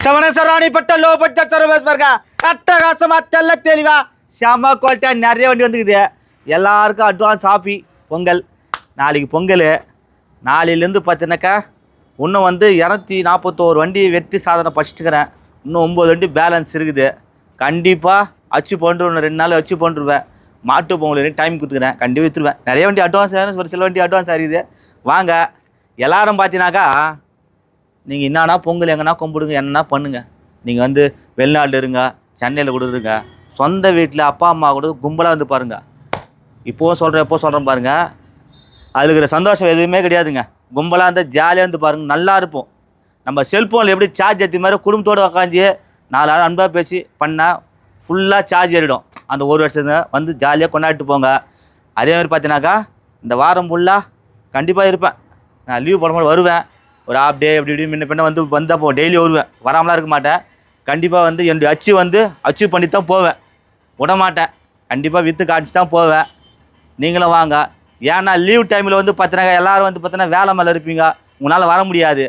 சவணேஸ்வராணிப்பட்ட low budget service பாருங்க அட்டகாசமா தெல்ல தெளிவா செம குவாலிட்டியாக நிறைய வண்டி வந்துக்குது எல்லாருக்கும் அட்வான்ஸ் ஆப்பி பொங்கல் நாளைக்கு பொங்கல் நாளையிலேருந்து பார்த்தீங்கன்னாக்கா இன்னும் வந்து இரநூத்தி நாற்பத்தோரு வண்டி வெற்றி சாதனை படிச்சுட்டுக்கிறேன் இன்னும் ஒம்பது வண்டி பேலன்ஸ் இருக்குது கண்டிப்பாக அச்சு பண்ணுறேன் ரெண்டு நாள் அச்சு பண்ணிருவேன் மாட்டு பொங்கல் டைம் கொடுத்துக்கிறேன் கண்டிப்பாக விற்றுருவேன் நிறைய வண்டி அட்வான்ஸ் ஆகும் ஒரு சில வண்டி அட்வான்ஸ் ஆகிடுது வாங்க எல்லாரும் பார்த்தீங்கன்னாக்கா நீங்கள் என்னன்னா பொங்கல் எங்கன்னா கும்பிடுங்க என்னன்னா பண்ணுங்கள் நீங்கள் வந்து வெளிநாட்டில் இருங்க சென்னையில் கூட இருங்க சொந்த வீட்டில் அப்பா அம்மா கூட கும்பலாக வந்து பாருங்கள் இப்போவும் சொல்கிறேன் எப்போ சொல்கிறேன் பாருங்கள் அதில் இருக்கிற சந்தோஷம் எதுவுமே கிடையாதுங்க. கும்பலாக இருந்தால் ஜாலியாக இருந்து பாருங்கள் நல்லா இருப்போம். நம்ம செல்ஃபோனில் எப்படி சார்ஜ் ஏற்றி மாதிரி குடும்பத்தோடு உக்காந்து நாலு ஆள் அன்பாக பேசி பண்ணால் ஃபுல்லாக சார்ஜ் ஏறிடும். அந்த ஒரு வருஷத்தை வந்து ஜாலியாக கொண்டாடிட்டு போங்க. அதே மாதிரி பார்த்தீங்கன்னாக்கா இந்த வாரம் ஃபுல்லாக கண்டிப்பாக இருப்பேன். நான் லீவ் போடும்போது வருவேன். ஒரு ஆஃப் டே அப்படி இப்படி முன்ன பின்ன வந்து வந்தால் போ டெய்லி வருவேன். வராமலாம் இருக்க மாட்டேன். கண்டிப்பாக வந்து என்னுடைய அச்சீவ் வந்து அச்சீவ் பண்ணி தான் போவேன். விடமாட்டேன். கண்டிப்பாக விற்று காமிச்சு தான் போவேன். நீங்களும் வாங்க. ஏன்னா லீவ் டைமில் வந்து பார்த்தீங்கன்னா எல்லோரும் வந்து பார்த்தீங்கன்னா வேலை மேலே இருப்பீங்க. உங்களால் வர முடியாது.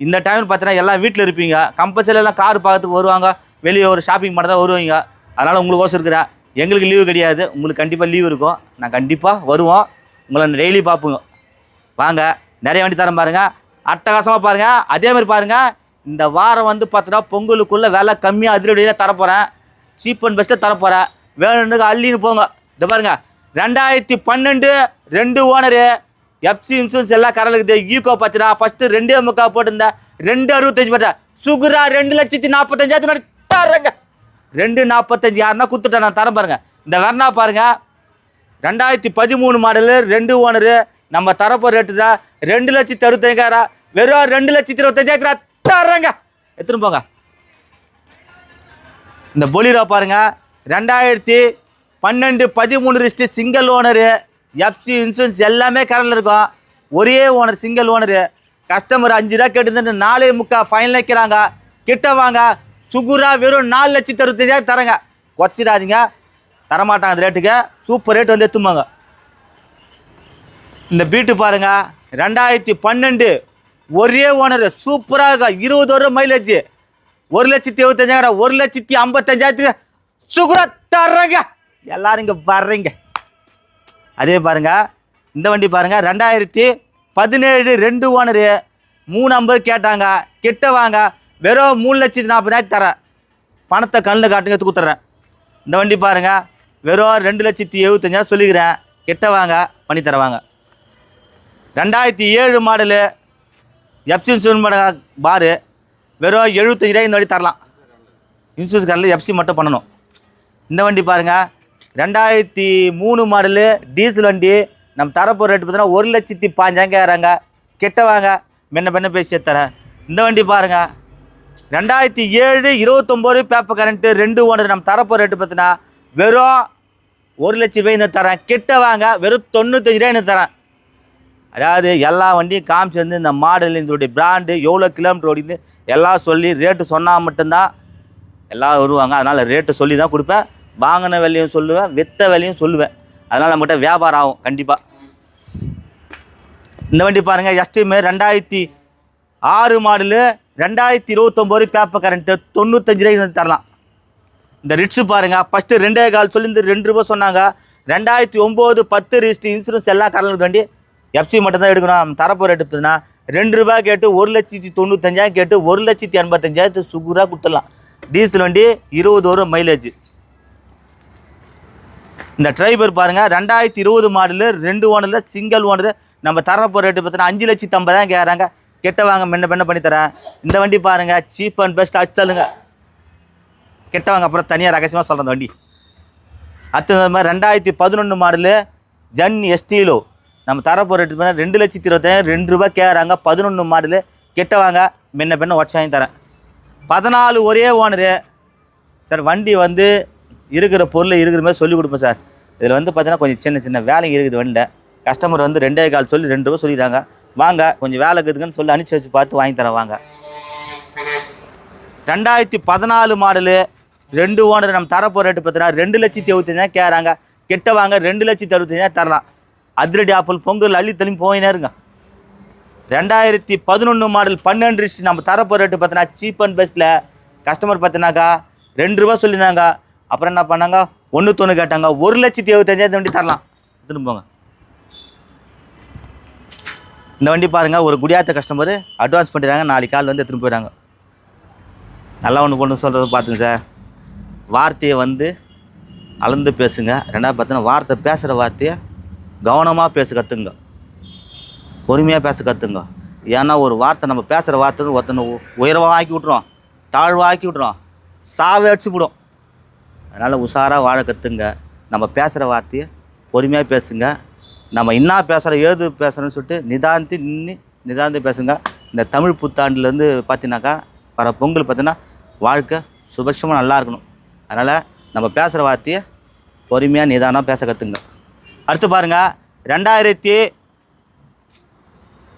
இந்த டைமில் பார்த்தீங்கன்னா எல்லாம் வீட்டில் இருப்பீங்க. கம்பல்சரி எல்லாம் கார் பார்க்கறதுக்கு வருவாங்க. வெளியே ஒரு ஷாப்பிங் பண்ண தான் வருவீங்க. அதனால் உங்களுக்கோசம் இருக்கிறேன். எங்களுக்கு லீவு கிடையாது. உங்களுக்கு கண்டிப்பாக லீவ் இருக்கும். நான் கண்டிப்பாக வருவோம். உங்களை டெய்லி பார்ப்போங்க வாங்க. நிறைய வண்டி தரம் பாருங்கள் அட்டகாசமாக பாருங்க. அதே மாதிரி பாருங்க. இந்த வாரம் வந்து பார்த்தோன்னா பொங்கலுக்குள்ள விலை கம்மியாக அதிரடியில் தரப்போகிறேன் சீப் அண்ட் பெஸ்ட்டாக தரப்போகிறேன் வேணுன்னு அள்ளின்னு போங்க. இந்த பாருங்க. ரெண்டாயிரத்தி பன்னெண்டு ரெண்டு ஓனரு எஃப்சி இன்சூரன்ஸ் எல்லாம் கரலுக்குது ஈகோ பார்த்தீங்கன்னா ஃபஸ்ட்டு ரெண்டே முக்கா போட்டிருந்தேன் ரெண்டு அறுபத்தஞ்சு போட்டேன் சுகுரா ரெண்டு லட்சத்தி நாற்பத்தஞ்சாயிரத்து தரேங்க. ரெண்டு நாற்பத்தஞ்சு யாருன்னா கொடுத்துட்டேன் நான் தரேன் பாருங்கள் இந்த வெர்னா பாருங்கள் ரெண்டாயிரத்தி பதிமூணு மாடலு ரெண்டு ஓனரு நம்ம தரப்போ ரேட்டு தான் ரெண்டு லட்சத்தி அறுபத்தஞ்சாயிரம் வெறும் ரெண்டு லட்சத்தி இருபத்தஞ்சாயிரம் தர்றேங்க. எடுத்துன்னு போங்க. இந்த பொலிரோ பாருங்க. ரெண்டாயிரத்தி பன்னெண்டு பதிமூணு ரிஸ்ட்டு சிங்கிள் ஓனரு எஃப்சி இன்சூரன்ஸ் எல்லாமே கரண்டில் இருக்கும். ஒரே ஓனர் சிங்கிள் ஓனரு கஸ்டமர் அஞ்சு ரூபா கேட்டு நாலே முக்கால் ஃபைனல் வைக்கிறாங்க. கிட்ட வாங்க. சுகுரா வெறும் நாலு லட்சத்தி அறுபத்தஞ்சாயிரம் தரேங்க குறைச்சிடாதீங்க தரமாட்டாங்க அந்த ரேட்டுக்கு சூப்பர் ரேட் வந்து எடுத்துமாங்க இந்த பீட்டு பாருங்க. ரெண்டாயிரத்தி பன்னெண்டு ஒரே ஓனர் சூப்பராக இருக்கும் இருபது வருடம் மைலேஜ் ஒரு லட்சத்தி இருபத்தஞ்சாயிரம் ஒரு லட்சத்தி ஐம்பத்தஞ்சாயிரத்துக்கு சுகுரா தர்றேங்க. எல்லாரும் இங்கே வர்றீங்க. அதே பாருங்க. இந்த வண்டி பாருங்க. ரெண்டாயிரத்தி பதினேழு ரெண்டு ஓனரு மூணு ஐம்பது கேட்டாங்க. கிட்ட வாங்க. வெறும் மூணு லட்சத்தி நாற்பதாயிரத்து தரேன் பணத்தை கண்ணில் காட்டுங்க எடுத்து கொடுத்துட்றேன் இந்த வண்டி பாருங்க. வெறும் ரெண்டு லட்சத்தி எழுபத்தஞ்சாயிரம் சொல்லிக்கிறேன். கிட்ட வாங்க. பண்ணி தரவாங்க ரெண்டாயிரத்தி ஏழு மாடலு எஃப்சி இன்சூரன்ஸ் பாரு. வெறும் எழுபத்தஞ்சு ரூபாய் இந்த வண்டி தரலாம். இன்சூரன்ஸ் காரில் எஃப்சி மட்டும் பண்ணணும். இந்த வண்டி பாருங்கள் ரெண்டாயிரத்தி மூணு மாடலு டீசல் வண்டி. நம்ம தரப்போ ரேட்டு பார்த்தீங்கன்னா ஒரு லட்சத்தி பாஞ்சாங்க கேட்குறாங்க. கிட்ட வாங்க. மென்ன பெண்ண பேசி தரேன் இந்த வண்டி பாருங்கள் ரெண்டாயிரத்தி ஏழு இருபத்தொம்போது பேப்பர் கரண்ட்டு ரெண்டு ஓனர் நம்ம தரப்போ ரேட்டு பார்த்தீங்கன்னா வெறும் ஒரு லட்சம் ரூபாய் இந்த தரேன். கிட்ட வாங்க. வெறும் தொண்ணூத்தஞ்சு ரூபாய் தரேன். அதாவது எல்லா வண்டியும் காமிச்சு வந்து இந்த மாடல் இதோடைய பிராண்டு எவ்வளோ கிலோமீட்டர் ஓடிது எல்லாம் சொல்லி ரேட்டு சொன்னால் மட்டும்தான் எல்லாம் வருவாங்க. அதனால் ரேட்டு சொல்லி தான் கொடுப்பேன். வாங்கின விலையும் சொல்லுவேன் விற்ற விலையும் சொல்லுவேன். அதனால் நம்மகிட்ட வியாபாரம் ஆகும் கண்டிப்பாக இந்த வண்டி பாருங்கள் எஸ்டிமே ரெண்டாயிரத்தி ஆறு மாடலு ரெண்டாயிரத்தி இருபத்தொம்போது பேப்பர் கரண்ட்டு தொண்ணூத்தஞ்சு ரூபாய்க்கு தரலாம். இந்த ரிட்ஸு பாருங்கள் ஃபஸ்ட்டு ரெண்டே கால் சொல்லி இந்த ரெண்டு ரூபா சொன்னாங்க. ரெண்டாயிரத்தி ஒம்பது பத்து ரிஜிஸ்டர் இன்சூரன்ஸ் எல்லாம் கலந்து வண்டி. எஃப்சி மட்டும்தான் எடுக்கணும். தரப்போ ரேட்டு பார்த்தீங்கன்னா ரெண்டு ரூபாய் கேட்டு ஒரு லட்சத்தி தொண்ணூத்தஞ்சாயிரம் கேட்டு ஒரு லட்சத்தி எண்பத்தஞ்சாயிரத்து சுகுராக கொடுத்துடலாம். டீசல் வண்டி இருபது வரும் மைலேஜ் இந்த டிரைவர் பாருங்கள் ரெண்டாயிரத்தி இருபது மாடலு ரெண்டு ஓனரில் சிங்கிள் ஓனர் நம்ம தரப்போ ரேட்டு பார்த்தீங்கன்னா அஞ்சு லட்சத்தி ஐம்பதாயிரம் கேட்குறாங்க. கெட்ட வாங்க முன்ன பெண்ண பண்ணி தரேன். இந்த வண்டி பாருங்கள் சீப் அண்ட் பெஸ்ட் அடிச்சு தள்ளுங்க கெட்ட வாங்க அப்புறம் தனியாக ரகசியமாக சொல்கிறேன் அந்த வண்டி. அடுத்த மாதிரி ரெண்டாயிரத்தி பதினொன்று மாடலு ஜன் எஸ்டிலோ நம்ம தரப்போ ரேட்டு பார்த்தா ரெண்டு லட்சத்தி இருபத்தாயிரம் ரெண்டு ரூபாய் கேட்குறாங்க பதினொன்று மாடலு. கெட்ட வாங்க. மென்ன பெண்ண வாங்கி தரேன். பதினாலு ஒரே ஓனரு சார் வண்டி வந்து இருக்கிற பொருள் இருக்கிற மாதிரி சொல்லி கொடுப்பேன் சார். இதில் வந்து பார்த்தீங்கன்னா கொஞ்சம் சின்ன சின்ன வேலைங்க இருக்குது வண்டியில் கஸ்டமர் வந்து ரெண்டே கால் சொல்லி ரெண்டு ரூபா சொல்லிடுறாங்க. வாங்க கொஞ்சம் வேலை இருக்குதுங்கன்னு சொல்லி அனுப்பிச்சி வச்சு பார்த்து வாங்கி தரேன். வாங்க. ரெண்டாயிரத்தி பதினாலு மாடலு ரெண்டு ஓனர் நம்ம தரப்போ ரேட்டு பார்த்தீங்கன்னா ரெண்டு லட்சத்தி எழுபத்தஞ்சாயிரம் கேட்குறாங்க கெட்ட வாங்க ரெண்டு லட்சத்தி அறுபத்தஞ்சாயிரம் தரலாம். அதிரடி ஆப்பிள் பொங்கல் அள்ளி தள்ளி போயினே இருங்க ரெண்டாயிரத்தி பதினொன்று மாடல் பன்னெண்டு நம்ம தரப்போ ரேட்டு பார்த்தோன்னா சீப் அண்ட் பெஸ்ட்டில் கஸ்டமர் பார்த்தினாக்கா ரெண்டு ரூபா சொல்லியிருந்தாங்க. அப்புறம் என்ன பண்ணாங்க? ஒன்று தொண்ணு கேட்டாங்க. ஒரு லட்சத்தி எழுபத்தஞ்சாயிரத்து வண்டி தரலாம். எடுத்துன்னு போங்க. இந்த வண்டி பாருங்கள் ஒரு குடியாத்த கஸ்டமர் அட்வான்ஸ் பண்ணிடுறாங்க. நாளைக்கு கால் வந்து எடுத்துன்னு போயிடுறாங்க. நல்லா ஒன்று கொண்டு சொல்கிறது பார்த்துங்க சார். வார்த்தையை வந்து அளந்து பேசுங்க. ரெண்டாவது பார்த்தோன்னா வார்த்தை பேசுகிற வார்த்தையை கவனமாக பேச கற்றுங்க பொறுமையாக பேச கற்றுங்க ஏன்னா ஒரு வார்த்தை நம்ம பேசுகிற வார்த்தை ஒருத்தனை உயர்வாக ஆக்கி விட்ருவோம் தாழ்வாக ஆக்கி விட்ருவோம் சாவே அடிச்சு விடும் அதனால் உஷாராக வாழ கற்றுங்க நம்ம பேசுகிற வார்த்தையை பொறுமையாக பேசுங்க. நம்ம என்ன பேசுகிறோம் ஏது பேசுகிறோன்னு சொல்லிட்டு நிதானித்து நின்று நிதானித்து பேசுங்க. இந்த தமிழ் புத்தாண்டுலேருந்து பார்த்தீங்கன்னாக்கா வர பொங்கல் பார்த்தீங்கன்னா வாழ்க்கை சுபட்சமாக நல்லா இருக்கணும். அதனால் நம்ம பேசுகிற வார்த்தையை பொறுமையாக நிதானம் பேச கற்றுங்க அடுத்து பாருங்கள் ரெண்டாயிரத்தி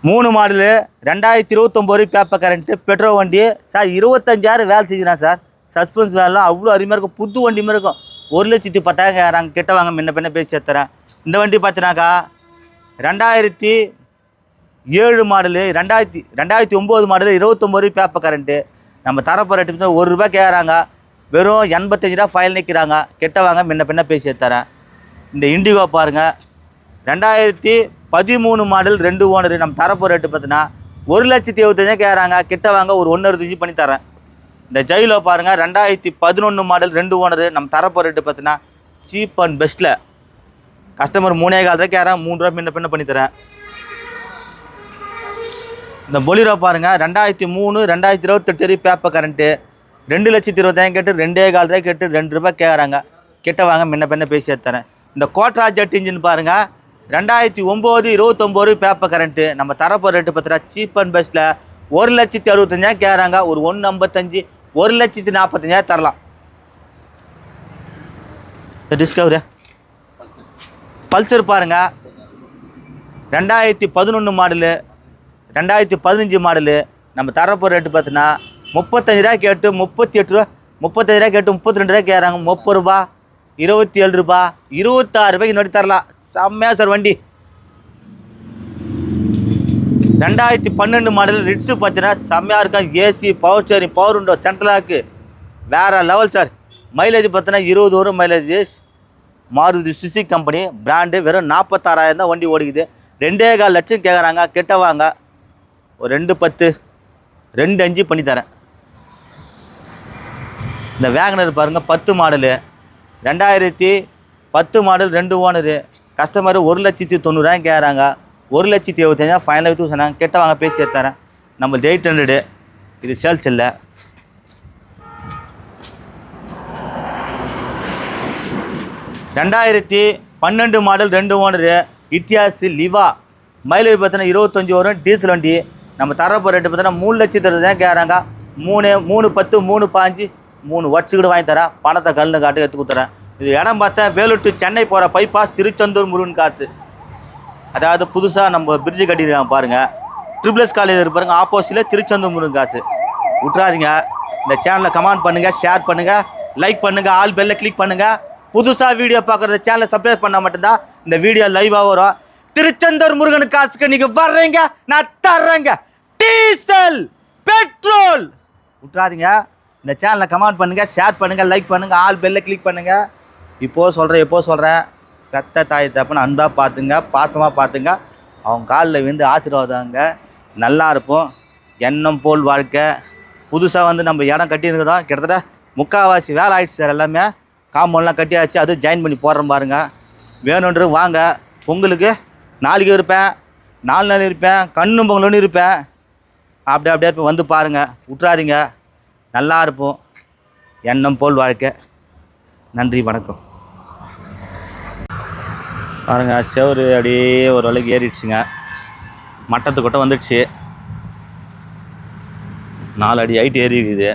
மூணு மாடலு ரெண்டாயிரத்தி இருபத்தொம்போது பேப்பர் கரண்ட்டு பெட்ரோல் வண்டி. சார் இருபத்தஞ்சாயிரம் வேலை செஞ்சுனா சார். சஸ்பென்ஸ் வேலைலாம் அவ்வளோ அருமையாக இருக்கும். புது வண்டி மாதிரி இருக்கும். ஒரு லட்சத்தி பத்தாயிரம் கேட்குறாங்க கிட்ட வாங்க முன்ன பின்ன பேசி தரேன். இந்த வண்டி பார்த்தினாக்கா ரெண்டாயிரத்தி ஏழு மாடலு ரெண்டாயிரத்தி ரெண்டாயிரத்தி ஒம்பது மாடலு இருபத்தொம்போது பேப்பர் கரண்ட்டு நம்ம தரப்போ ரேட்டு ஒரு ரூபாய் கேட்குறாங்க வெறும் எண்பத்தஞ்சு ரூபா ஃபைல் நிற்கிறாங்க கெட்ட வாங்க முன்ன பின்ன பேசி தரேன். இந்த இண்டிகோ பாருங்கள் ரெண்டாயிரத்தி பதிமூணு மாடல் ரெண்டு ஓனர் நம்ம தரப்போ ரேட்டு பார்த்தீங்கன்னா ஒரு லட்சத்தி எழுபத்தஞ்சா கேட்குறாங்க கிட்ட வாங்க ஒரு ஒன்று அறுபத்தஞ்சு பண்ணி தரேன். இந்த ஜெயிலோ பாருங்கள் ரெண்டாயிரத்தி பதினொன்று மாடல் ரெண்டு ஓனர் நம்ம தரப்போ ரேட்டு பார்த்தீங்கன்னா சீப் அண்ட் பெஸ்ட்டில் கஸ்டமர் மூணே கால் தான் கேட்குறேன் மூணு ரூபா முன்ன பின்ன பண்ணி தரேன். இந்த பொலிரோ பாருங்கள் ரெண்டாயிரத்தி மூணு ரெண்டாயிரத்தி இருபத்தெட்டு பேப்பர் கரண்ட்டு ரெண்டு லட்சத்தி இருபதாயிரம் கேட்டு ரெண்டே கால் ரூபாய் கேட்டு ரெண்டு ரூபாய் கேட்குறாங்க கிட்ட வாங்க முன்ன பின்ன பேசி தரேன் இந்த கோட்ரா ஜெட் இன்ஜின் பாருங்கள் ரெண்டாயிரத்தி ஒம்பது இருபத்தொம்போது பேப்பர் கரண்ட்டு நம்ம தரப்போ ரேட்டு பார்த்தா சீப் அண்ட் பெஸ்ட்டில் ஒரு லட்சத்தி அறுபத்தஞ்சாயிரம் கேட்குறாங்க ஒரு ஒன்று ஐம்பத்தஞ்சு ஒரு லட்சத்தி நாற்பத்தஞ்சாயிரம் தரலாம். டிஸ்கவரியா டிஸ்கவரி பல்சர் பாருங்கள் ரெண்டாயிரத்தி பதினொன்று மாடலு ரெண்டாயிரத்தி பதினஞ்சு மாடலு நம்ம தரப்போ ரேட்டு பார்த்தீங்கன்னா முப்பத்தஞ்சு ரூபா கேட்டு முப்பத்தி எட்டு ரூபா முப்பத்தஞ்சு ரூபா கேட்டு முப்பத்தி ரெண்டு ரூபா கேட்குறாங்க முப்பது ரூபா. இருபத்தி ஏழு ரூபா இருபத்தாறு ரூபாய்க்கு நோட்டி தரலாம் செம்மையா சார் வண்டி. ரெண்டாயிரத்தி பன்னெண்டு மாடல் ரிட்ஸு பார்த்தீங்கன்னா செம்மையாக இருக்கும். ஏசி பவர் ஸ்டேரிங் பவர் உண்டோ சென்ட்ரலாக்கு வேறு லெவல் சார். மைலேஜ் பார்த்தீங்கன்னா இருபது வரும் mileage Maruti Suzuki company brand வெறும் நாற்பத்தாறாயிரம் தான் வண்டி ஓடிக்குது. ரெண்டே கால் லட்சம் கேட்குறாங்க கிட்ட வாங்க. ஒரு ரெண்டு பத்து ரெண்டு அஞ்சு பண்ணி தரேன். இந்த வேகனர் பாருங்கள் பத்து மாடலு ரெண்டாயிரத்தி பத்து மாடல் ரெண்டு ஓனரு. கஸ்டமர் ஒரு லட்சத்தி தொண்ணூறாயிரம் கேட்குறாங்க. ஒரு லட்சத்தி எழுபத்தஞ்சா ஃபைனல் எடுத்து சொன்னாங்க. கெட்ட வாங்க பேசி தரேன் நம்ம எயிட் ஹண்ட்ரடு இது சேல்ஸ் இல்லை. ரெண்டாயிரத்தி பன்னெண்டு மாடல் ரெண்டு ஓனரு. இட்டியாஸ் லிவா. மைலேஜ் பார்த்தோன்னா இருபத்தஞ்சி வரும். டீசல் வண்டி. நம்ம தரப்போ ரேட்டு பார்த்தோன்னா மூணு லட்சத்தி தான் கேட்குறாங்க. மூணு மூணு பத்து மூணு பாஞ்சு. மூணு வச்சுக்கிட்டு வாங்கி தரேன். பணத்தை கல்லு காட்டு எடுத்து கொடுத்துறேன். இது இடம் பார்த்தா வேலூர் சென்னை போகிற பைபாஸ் திருச்செந்தூர் முருகன் காசு அதாவது புதுசாக நம்ம பிரிட்ஜு கட்டியிருக்காங்க பாருங்கள் ட்ரிபிள்எஸ் காலேஜ் இருப்பாருங்க ஆப்போசிட்டில் திருச்செந்தூர் முருகன் காசு விட்றாதீங்க இந்த சேனலை கமெண்ட் பண்ணுங்கள் ஷேர் பண்ணுங்கள் லைக் பண்ணுங்கள் ஆல் பெல்ல கிளிக் பண்ணுங்கள் புதுசாக வீடியோ பார்க்குறத சேனலை சப்ஸ்கிரைப் பண்ணால் மட்டும்தான் இந்த வீடியோ லைவாக வரும். திருச்செந்தூர் முருகன் காசுக்கு நீங்கள் வர்றீங்க நான் தர்றேங்க. டீசல் பெட்ரோல் விட்றாதீங்க இந்த சேனலை கமெண்ட் பண்ணுங்கள் ஷேர் பண்ணுங்கள் லைக் பண்ணுங்கள் ஆல் பெல்லை கிளிக் பண்ணுங்கள் இப்போது சொல்கிறேன் எப்போ சொல்கிறேன் பெத்த தாய் தப்புன்னு அன்பாக பார்த்துங்க பாசமாக பார்த்துங்க. அவங்க காலில் விழுந்து ஆசீர்வாதங்க. நல்லா இருப்போம். எண்ணம் போல் வாழ்க்கை. புதுசாக வந்து நம்ம இடம் கட்டியிருக்கிறோம் கிட்டத்தட்ட முக்கால்வாசி வேலை ஆயிடுச்சு சார் எல்லாமே. காம்பவுண்ட்லாம் கட்டியாச்சு அதுவும் ஜாயின் பண்ணி போடுறோம் பாருங்க. வேணுன்ற வாங்க. பொங்கலுக்கு நாளைக்கு இருப்பேன் நாலு நாள் இருப்பேன் கண்ணும் பொங்கலுன்னு இருப்பேன். அப்படி அப்படியே இருப்பேன் வந்து பாருங்கள் விட்றாதீங்க நல்லா இருப்போம். எண்ணம் போல் வாழ்க்கை. நன்றி வணக்கம். பாருங்க செவரு அப்படியே ஒரு அளவுக்கு ஏறிடுச்சுங்க. மட்டத்து கொட்டை வந்துடுச்சு. நாலு அடி ஹைட் ஏறி இருக்குது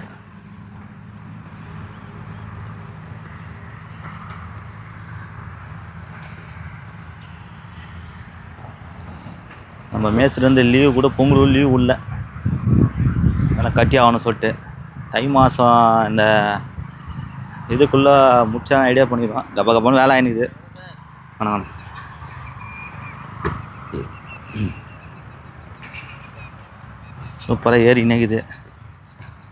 நம்ம வந்து லீவு கூட பொங்கல் லீவு உள்ள அதெல்லாம் கட்டி ஆகணும் சொல்லிட்டு. தை மாதம் இந்த இதுக்குள்ளே முடிச்சா ஐடியா பண்ணிடுவோம் கப கபன்னு வேலை ஆயினுக்குது. வணக்கம் சூப்பராக ஏறி நிற்குது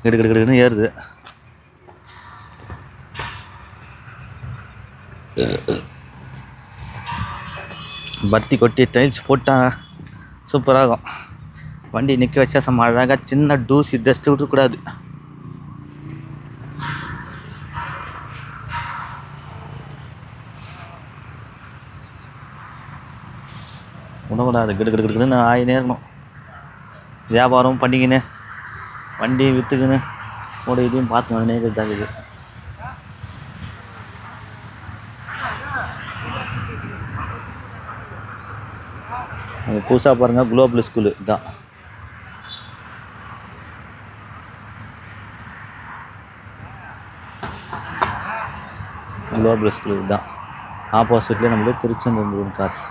கிடு கிடு கிடுன்னு ஏறுது. பத்தி கொட்டி டைல்ஸ் போட்டால் சூப்பராகும் வண்டி நிற்க வச்சா செம்ம அழகாக சின்ன டூசி டஸ்ட்டு விட்டுக்கூடாது உணவுடாது கிடு கிடு கிடுன்னு ஆயினே இருக்கணும். வியாபாரம் பண்ணிக்கின்னு வண்டி விற்றுக்கின்னு கூட இதையும் பார்த்து வந்துனே இருக்குது அங்கே புதுசாக பாருங்கள் குளோபல் ஸ்கூலு. இதுதான் குளோபல் ஸ்கூல் இதுதான் ஆப்போசிட்லேயே நம்மளுக்கு திருச்செந்தூர் காசு.